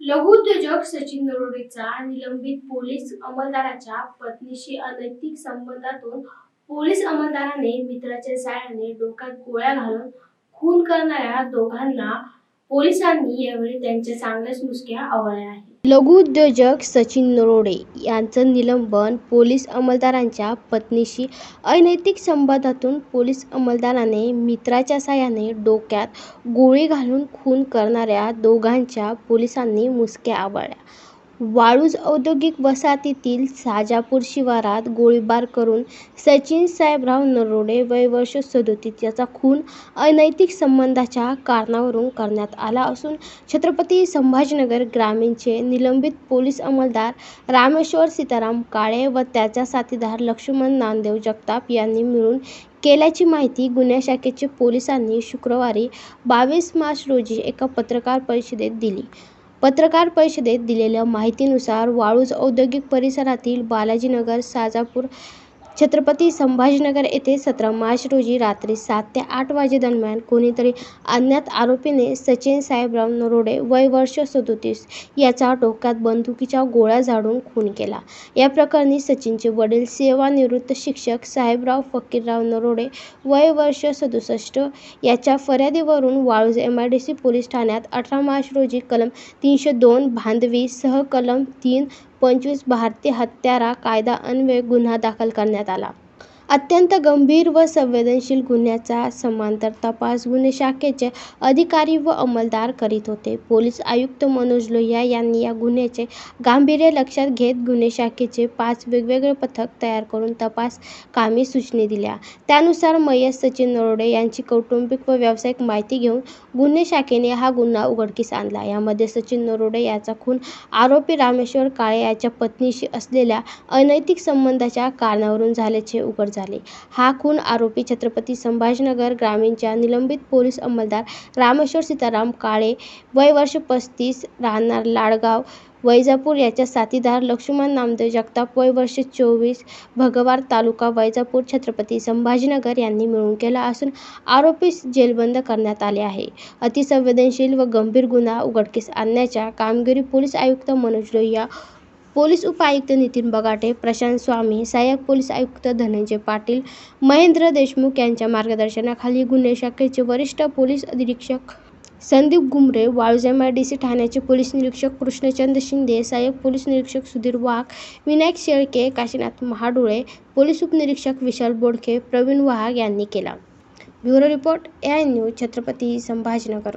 लघुउद्योजक सचिन नरोडेचा निलंबित पोलीस अंमलदाराच्या पत्नीशी अनैतिक संबंधातून पोलीस अंमलदाराने मित्राच्या साह्याने डोक्यात गोळ्या घालून खून करणाऱ्या दोघांना पोलिसांनी यावेळी त्यांच्या चांगल्याच मुसक्या आवळल्या आहेत. लघुउद्योजक सचिन नरोडे यांचं निलंबन पोलीस अंमलदारांच्या पत्नीशी अनैतिक संबंधातून पोलीस अंमलदाराने मित्राच्या साह्याने डोक्यात गोळी घालून खून करणाऱ्या दोघांच्या पोलिसांनी मुसक्या आवळल्या. वाळूज औद्योगिक वसाहतीतील साजापूर शिवारात गोळीबार करून सचिन साहेबराव नरोडे वय वर्ष सदोतीस याचा खून अनैतिक संबंधाच्या कारणावरून करण्यात आला असून छत्रपती संभाजीनगर ग्रामीणचे निलंबित पोलीस अंमलदार रामेश्वर सीताराम काळे व त्याचा साथीदार लक्ष्मण नामदेव जगताप यांनी मिळून केल्याची माहिती गुन्हे शाखेचे पोलिसांनी शुक्रवारी बावीस मार्च रोजी एका पत्रकार परिषदेत दिली. पत्रकार परिषदेत दिलेल्या माहितीनुसार वाळूज औद्योगिक परिसरातील बालाजीनगर साजापूर छत्रपती संभाजीनगर येथे सतरा मार्च रोजी रात्री सात ते आठ वाजेदरम्यान कोणीतरी अज्ञात आरोपीने सचिन साहेबराव नरोडे वय वर्ष सदोतीस याचा डोक्यात बंदुकीच्या गोळ्या झाडून खून केला. या प्रकरणी सचिनचे वडील सेवानिवृत्त शिक्षक साहेबराव फकीरराव नरोडे वय वर्ष सदुसष्ट याच्या फर्यादीवरून Waluj M I D C police ठाण्यात अठरा मार्च रोजी कलम तीनशे दोन भांदवी सह कलम तीन पंचवीस भारतीय हत्यारा कायदा अन्वये गुन्हा दाखल करण्यात आला. अत्यंत गंभीर व संवेदनशील गुन्ह्याचा समांतर तपास गुन्हे शाखेचे अधिकारी व अंमलदार करीत होते. पोलीस आयुक्त मनोज लोहिया यांनी या गुन्ह्याचे गांभीर्य लक्षात घेत गुन्हे शाखेचे पाच वेगवेगळे पथक तयार करून तपास कामी सूचना दिल्या. त्यानुसार मयत सचिन नरोडे यांची कौटुंबिक व व्यावसायिक माहिती घेऊन गुन्हे शाखेने हा गुन्हा उघडकीस आणला. यामध्ये सचिन नरोडे याचा खून आरोपी रामेश्वर काळे याच्या पत्नीशी असलेल्या अनैतिक संबंधाच्या कारणावरून झाल्याचे उघड झाले हा खून आरोपी छत्रपती संभाजीनगर ग्रामीणच्या निलंबित पोलीस अंमलदार रामेश्वर सीताराम काळे वय वर्ष पस्तीस राहणार लाडगाव वैजापूर याच्या साथीदार लक्ष्मण नामदेव जगताप वय वर्ष चोवीस भगवार तालुका वैजापूर छत्रपती संभाजीनगर यांनी मिळून केला असून आरोपीस जेलबंद करण्यात आले आहे. अतिसंवेदनशील व गंभीर गुन्हा उघडकीस आणण्याच्या कामगिरी पोलीस आयुक्त मनोज लोहिया पोलीस उपायुक्त नितीन बगाटे प्रशांत स्वामी सहाय्यक पोलीस आयुक्त धनंजय पाटील महेंद्र देशमुख यांच्या मार्गदर्शनाखाली गुन्हे शाखेचे वरिष्ठ पोलीस निरीक्षक संदीप गुमरे वाळूजमा डी सी ठाण्याचे पोलीस निरीक्षक कृष्णचंद शिंदे सहाय्यक पोलीस निरीक्षक सुधीर वाघ विनायक शेळके काशीनाथ महाडुळे पोलीस उपनिरीक्षक विशाल बोडके प्रवीण वाघ यांनी केला. Bureau report A I news Chhatrapati Sambhajinagar.